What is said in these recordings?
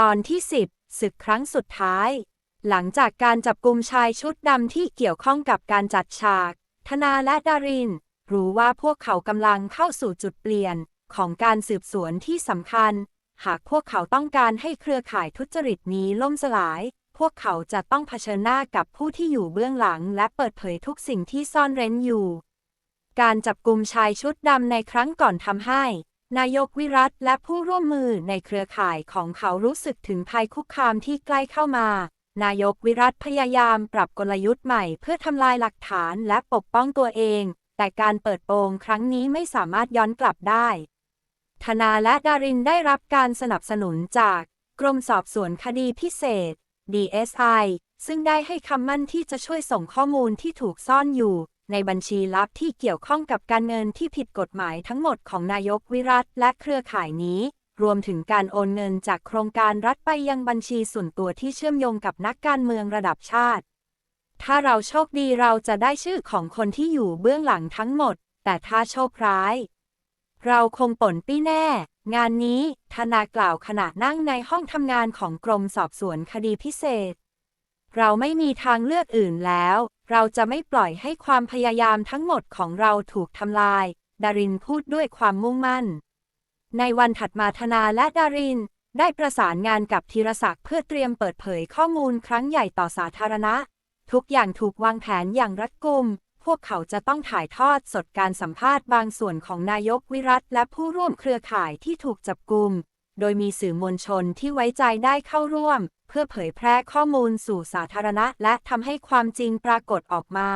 ตอนที่ 10 ศึกครั้งสุดท้าย หลังจากการจับกลุ่มชายชุดดำที่เกี่ยวข้องกับการจัดฉาก ธนาและดาริน รู้ว่าพวกเขากำลังเข้าสู่จุดเปลี่ยนของการสืบสวนที่สำคัญ หากพวกเขาต้องการให้เครือข่ายทุจริตนี้ล่มสลาย พวกเขาจะต้องเผชิญหน้ากับผู้ที่อยู่เบื้องหลัง และเปิดเผยทุกสิ่งที่ซ่อนเร้นอยู่ การจับกลุ่มชายชุดดำในครั้งก่อนทำให้ นายกวิรัตและผู้ร่วมมือในเครือข่ายของเขารู้สึกถึงภัยคุกคามที่ใกล้เข้ามา นายกวิรัตพยายามปรับกลยุทธ์ใหม่เพื่อทำลายหลักฐานและปกป้องตัวเอง แต่การเปิดโปงครั้งนี้ไม่สามารถย้อนกลับได้ ธนาและดารินได้รับการสนับสนุนจากกรมสอบสวนคดีพิเศษ DSI ซึ่งได้ให้คำมั่นที่จะช่วยส่งข้อมูลที่ถูกซ่อนอยู่ ในบัญชีลับที่เกี่ยวข้องกับการเงินที่ผิดกฎหมายทั้งหมดของนายกวิรัตและเครือข่ายนี้ รวมถึงการโอนเงินจากโครงการรัฐไปยังบัญชีส่วนตัวที่เชื่อมโยงกับนักการเมืองระดับชาติ ถ้าเราโชคดีเราจะได้ชื่อของคนที่อยู่เบื้องหลังทั้งหมด แต่ถ้าโชคร้าย เราคงป่นปี้แน่ งานนี้ธนากล่าวขณะนั่งในห้องทำงานของกรมสอบสวนคดีพิเศษ เราไม่มีทางเลือกอื่นแล้ว เราจะไม่ปล่อยให้ความพยายามทั้งหมดของเราถูกทำลาย ดารินพูดด้วยความมุ่งมั่น ในวันถัดมาธนาและดาริน ได้ประสานงานกับธีรศักดิ์เพื่อเตรียมเปิดเผยข้อมูลครั้งใหญ่ต่อสาธารณะ ทุกอย่างถูกวางแผนอย่างรัดกุม พวกเขาจะต้องถ่ายทอดสดการสัมภาษณ์บางส่วนของนายกวิรัตและผู้ร่วมเครือข่ายที่ถูกจับกุม โดยมีสื่อมวลชนที่ไว้ใจได้เข้าร่วม พื่อเผยแพร่ข้อมูลสู่สาธารณะ และทำให้ความจริงปรากฏออกมา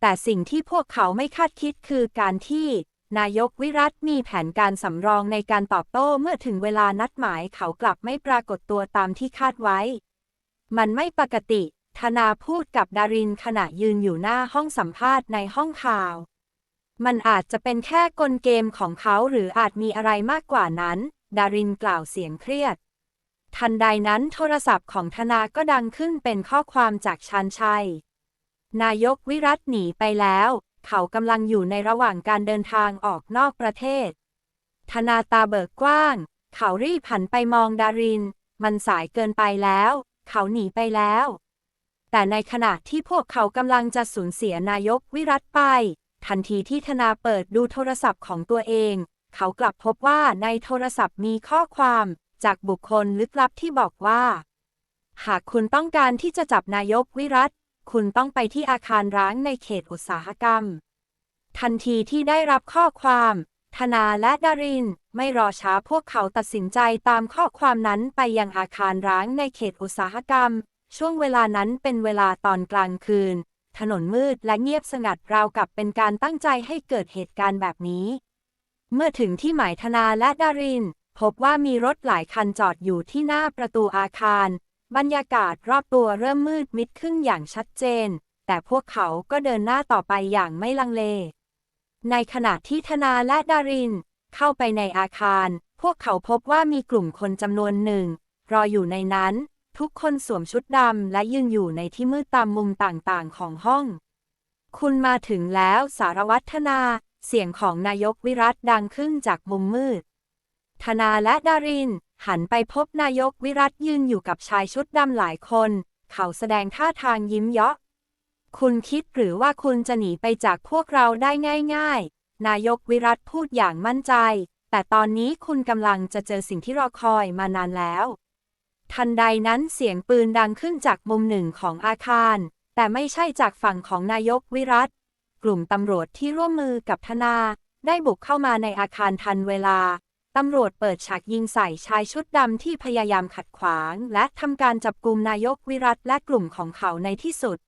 แต่สิ่งที่พวกเขาไม่คาดคิดคือการที่นายกวิรัตมีแผนการสำรองในการตอบโต้เมื่อถึงเวลานัดหมายเขากลับไม่ปรากฏตัวตามที่คาดไว้ มันไม่ปกติ ธนาพูดกับดารินขณะยืนอยู่หน้าห้องสัมภาษณ์ในห้องข่าว มันอาจจะเป็นแค่กลเกมของเขาหรืออาจมีอะไรมากกว่านั้น ดารินกล่าวเสียงเครียด ทันใดนั้นโทรศัพท์ของธนาก็ดังขึ้นเป็นข้อความจากชานชัย นายกวิรัตหนีไปแล้ว เขากำลังอยู่ในระหว่างการเดินทางออกนอกประเทศ ธนาตาเบิกกว้าง เขารีบหันไปมองดาริน มันสายเกินไปแล้ว เขาหนีไปแล้ว แต่ในขณะที่พวกเขากำลังจะสูญเสียนายกวิรัตไป ทันทีที่ธนาเปิดดูโทรศัพท์ของตัวเอง เขากลับพบว่าในโทรศัพท์มีข้อความ จากบุคคลลึกลับที่บอกว่า หากคุณต้องการที่จะจับนายกวิรัตคุณต้องไปที่อาคารร้างในเขตอุตสาหกรรม ทันทีที่ได้รับข้อความ ธนาและดาริน ไม่รอช้าพวกเขาตัดสินใจตามข้อความนั้นไปยังอาคารร้างในเขตอุตสาหกรรม ช่วงเวลานั้นเป็นเวลาตอนกลางคืน ถนนมืดและเงียบสงัดราวกับเป็นการตั้งใจให้เกิดเหตุการณ์แบบนี้ เมื่อถึงที่หมายธนาและดาริน พบว่ามีรถหลายคันจอดอยู่ที่หน้าประตูอาคาร บรรยากาศรอบตัวเริ่มมืดมิดขึ้นอย่างชัดเจน แต่พวกเขาก็เดินหน้าต่อไปอย่างไม่ลังเล ในขณะที่ธนาและดาริน เข้าไปในอาคาร พวกเขาพบว่ามีกลุ่มคนจำนวนหนึ่ง รออยู่ในนั้น ทุกคนสวมชุดดำและยืนอยู่ในที่มืดตามมุมต่างๆ ของห้อง คุณมาถึงแล้วสารวัตรธนา เสียงของนายกวิรัตดังขึ้นจากมุมมืด ธนาและดาริน หันไปพบนายกวิรัตยืนอยู่กับชายชุดดำหลายคน เขาแสดงท่าทางยิ้มเยาะ คุณคิดหรือว่าคุณจะหนีไปจากพวกเราได้ง่าย ๆ นายกวิรัตพูดอย่างมั่นใจ แต่ตอนนี้คุณกำลังจะเจอสิ่งที่รอคอยมานานแล้ว ทันใดนั้นเสียงปืนดังขึ้นจากมุมหนึ่งของอาคาร แต่ไม่ใช่จากฝั่งของนายกวิรัตกลุ่มตำรวจที่ร่วมมือกับธนาได้บุกเข้ามาในอาคารทันเวลา ตำรวจเปิดฉากยิงใส่ชายชุดดำที่พยายามขัดขวาง และทำการจับกุมนายกวิรัตและกลุ่มของเขาในที่สุด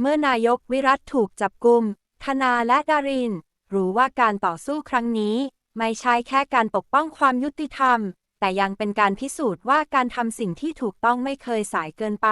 เมื่อนายกวิรัตถูกจับกุมธนาและดาริน รู้ว่าการต่อสู้ครั้งนี้ ไม่ใช่แค่การปกป้องความยุติธรรม แต่ยังเป็นการพิสูจน์ว่าการทำสิ่งที่ถูกต้องไม่เคยสายเกินไป